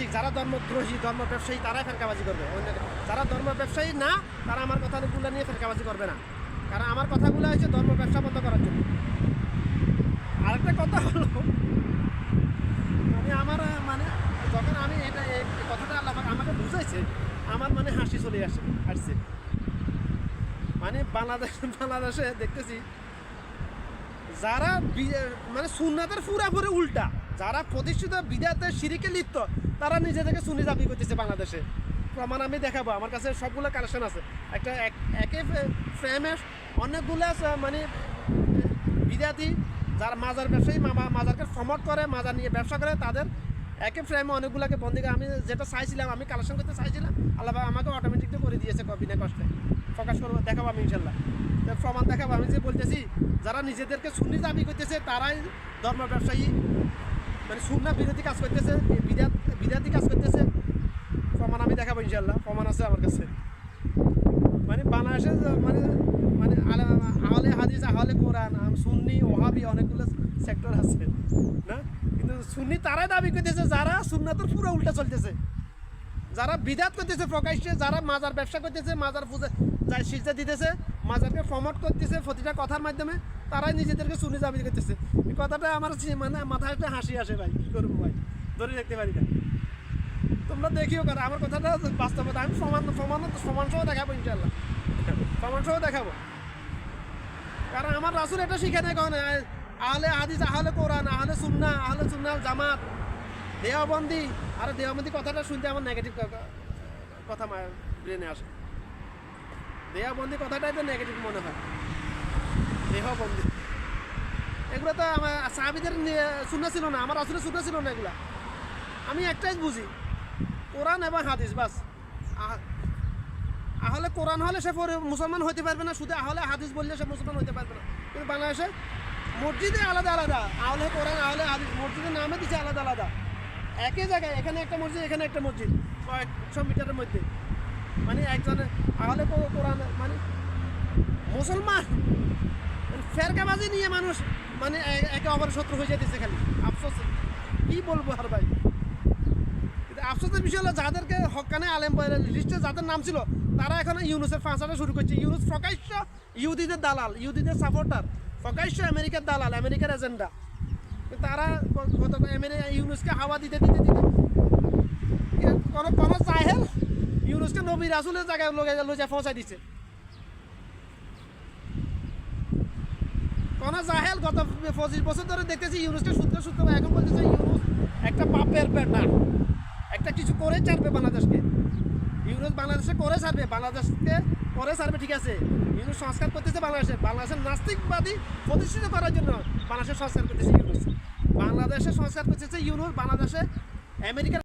নাস্তিক যারা ধর্মদ্রোহী ধর্ম ব্যবসায়ী তারাই ফেরকাবাজি করবে। অন্য- যারা ধর্ম ব্যবসায়ী না, তারা আমার কথাগুলো নিয়ে ফেরকাবাজি করবে না। কারণ আমার কথাগুলো হচ্ছে ধর্ম ব্যবসা বন্ধ করার জন্য। আরেকটা কথা হলো মানে আমার মানে যখন আমি এটা এই কথাটা আল্লাহ আমাকে বুঝাইছে, আমার মানে হাসি চলে আসে, আসছে। মানে বাংলাদেশ, বাংলাদেশে দেখতেছি, যারা মানে সুন্নাতের পুরাপুরি উল্টা। যারা প্রতিষ্ঠিত বিদাতে সিরিকে লিপ্ত, তারা নিজে থেকে সুন্নি দাবি করতেছে বাংলাদেশে। প্রমাণ আমি দেখাবো, আমার কাছে সবগুলো কালেকশন আছে। একটা এক- ফ্রেমে অনেকগুলো মানে বিদাতি যারা মাজার ব্যবসায়ী মা- মাজারকে সমর্থ করে, মাজার নিয়ে ব্যবসা করে, তাদের একে ফ্রেমে অনেকগুলোকে বন্দি আমি যেটা চাইছিলাম, আমি কালেকশন করতে চাইছিলাম, আল্লাহ আমাকে অটোমেটিকলি করে দিয়েছে বিনা কষ্টে। প্রকাশ করব, দেখাবো আমি ইনশাল্লাহ প্রমাণ দেখাবো, আমি যে বলতেছি, যারা নিজেদেরকে সুন্নি দাবি করতেছে, তারাই ধর্ম ব্যবসায়ী মানে সুন্না বিরোধী কাজ করতেছে বিদাত বিদাতি কাজ করতেছে। প্রমাণ আমি দেখাবো ইনশাল্লাহ প্রমাণ আছে আমার কাছে। মানে বাংলাদেশে মানে মানে আহলে হাদিস, আহলে কোরআন সুন্নি, ওহাবি অনেকগুলো সেক্টর আছে, না? কিন্তু সুন্নি তারাই দাবি করতেছে, যারা সুন্নাতের পুরো উল্টা চলতেছে। যারা বিদাত করতেছে প্রকাশ্যে, যারা মাজার ব্যবসা করতেছে, মাজার পূজা যাই সিজা দিতেছে, মাজারকে প্রমোট করতেছে প্রতিটা কথার মাধ্যমে। তারাই নিজেদেরকে শুনে দাবি করতেছে এই কথাটা আমার মানে মাথায় একটা হাসি আসে ভাই, কী করব ভাই? ধরে রাখতে পারি না। তোমরা দেখিও কারণ আমার কথাটা বাস্তবতা। আমি সমান সমান সমান সহ দেখাবো ইনশাল্লাহ সমান সহ দেখাবো। কারণ আমার রাসুল এটা শিখে নেই কখন। আহলে হাদিস, আহলে কোরআন, আহলে সুন্না আহলে সুন্না জামাত। দেহবন্দি আর দেহবন্দি কথাটা শুনতে আমার নেগেটিভ কথা ব্রেনে আসে। দেহবন্দি কথাটাই তো নেগেটিভ মনে হয়। দেহবন্দি এগুলো তো সাহাবিদের শুনে ছিল না, আমার আসলে শুনে ছিল না এগুলা। আমি একটাই বুঝি, কোরআন এবং হাদিস, বাস। আহ- আহলে কোরআন হলে সে মুসলমান হতে পারবে না, শুধু আহলে হাদিস বললে সে মুসলমান হতে পারবে না। কিন্তু বাংলাদেশে মসজিদে আলাদা আলাদা, আহলে কোরআন, আহলে হাদিস, মসজিদের নামে দিচ্ছে আলাদা আলাদা। একই জায়গায়, এখানে একটা মসজিদ, এখানে একটা মসজিদ কয়েকশো মিটারের মধ্যে। মানে একজনে আহলে কোরআন মানে মুসলমান মানে ফেরকাবাজি নিয়ে মানুষ মানে একে অপরের শত্রু হয়ে যেতেছে খালি। আফসোস কি বলব আর ভাই? কিন্তু আফসোসের বিষয় হলো যাদেরকে হকানে আলেম লিস্টে যাদের নাম ছিল, তারা এখন ইউনুসের ফাঁসাটা শুরু করছে। ইউনুস প্রকাশ্য ইহুদিদের দালাল, ইহুদিদের সাপোর্টার প্রকাশ্য আমেরিকার দালাল, আমেরিকার এজেন্ডা তারা কত ইউনুসকে হাওয়া দিতে দিতে দিতে। কোনো কোনো চাহেল ইউনুসকে নবী রাসুলের জায়গায় লোকে পৌঁছাই দিচ্ছে কোন জাহেল গত পঁচিশ বছর ধরে দেখতেছি ইউনুসকে সূত্র সূত্র এখন বলতেছে ইউনুস একটা পাপের বেটা একটা কিছু করে ছাড়বে বাংলাদেশকে। ইউনুস বাংলাদেশে করে ছাড়বে, বাংলাদেশকে করে ছাড়বে, ঠিক আছে। ইউনুস সংস্কার করতেছে বাংলাদেশে। বাংলাদেশের নাস্তিকবাদী প্রতিষ্ঠিত করার জন্য বাংলাদেশের সংস্কার করতেছে ইউনুস। বাংলাদেশে সংস্কার করতেছে ইউনুস, বাংলাদেশে আমেরিকার